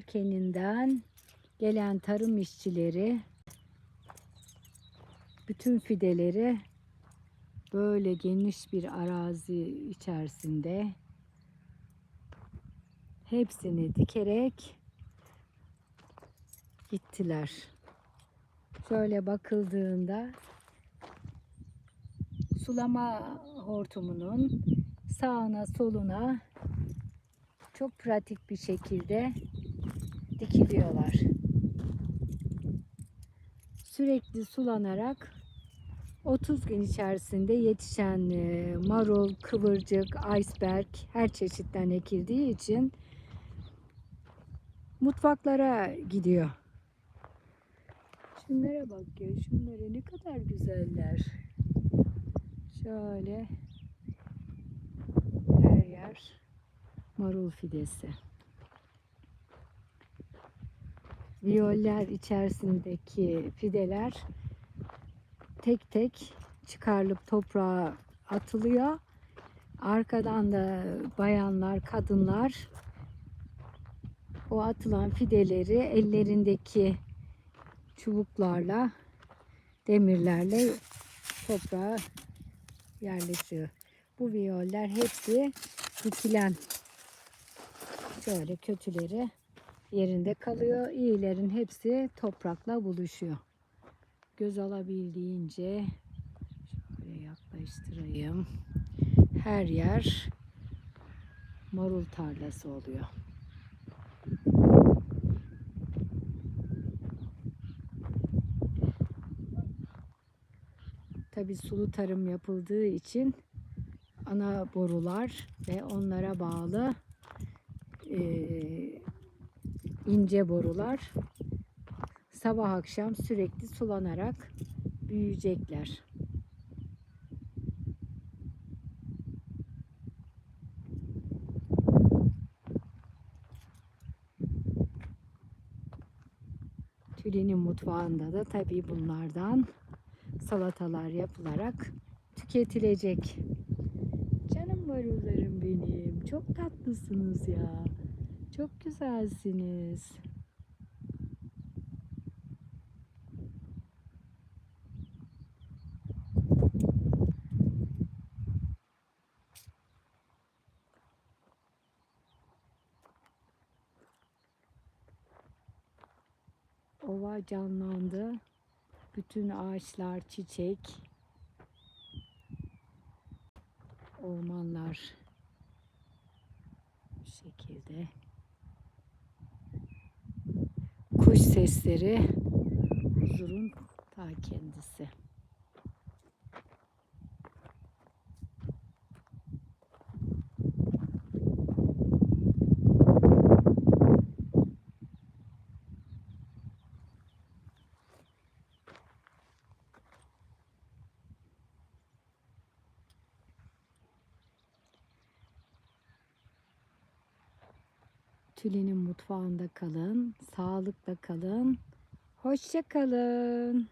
Erkeninden gelen tarım işçileri bütün fideleri böyle geniş bir arazi içerisinde hepsini dikerek gittiler. Şöyle bakıldığında sulama hortumunun sağına soluna çok pratik bir şekilde dikiliyorlar. Sürekli sulanarak 30 gün içerisinde yetişen e, marul, kıvırcık, iceberg her çeşitten ekildiği için mutfaklara gidiyor. Şunlara bak ya, şunlara ne kadar güzeller. Şöyle her yer marul fidesi. Viyoller içerisindeki fideler tek tek çıkarılıp toprağa atılıyor. Arkadan da bayanlar, kadınlar o atılan fideleri ellerindeki çubuklarla, demirlerle toprağa yerleşiyor. Bu viyoller hepsi dikilen şöyle kötüleri yerinde kalıyor. İyilerin hepsi toprakla buluşuyor. Göz alabildiğince şöyle yaklaştırayım. Her yer marul tarlası oluyor. Tabi sulu tarım yapıldığı için ana borular ve onlara bağlı eee, ince borular sabah akşam sürekli sulanarak büyüyecekler. Tülin'in mutfağında da tabii bunlardan salatalar yapılarak tüketilecek. Canım marullarım benim. Çok tatlısınız ya. Çok güzelsiniz. Ova canlandı. Bütün ağaçlar çiçek. Ormanlar bu şekilde. Sesleri huzurun ta kendisi. Tülin'in mutfağında kalın, sağlıkla kalın, hoşça kalın.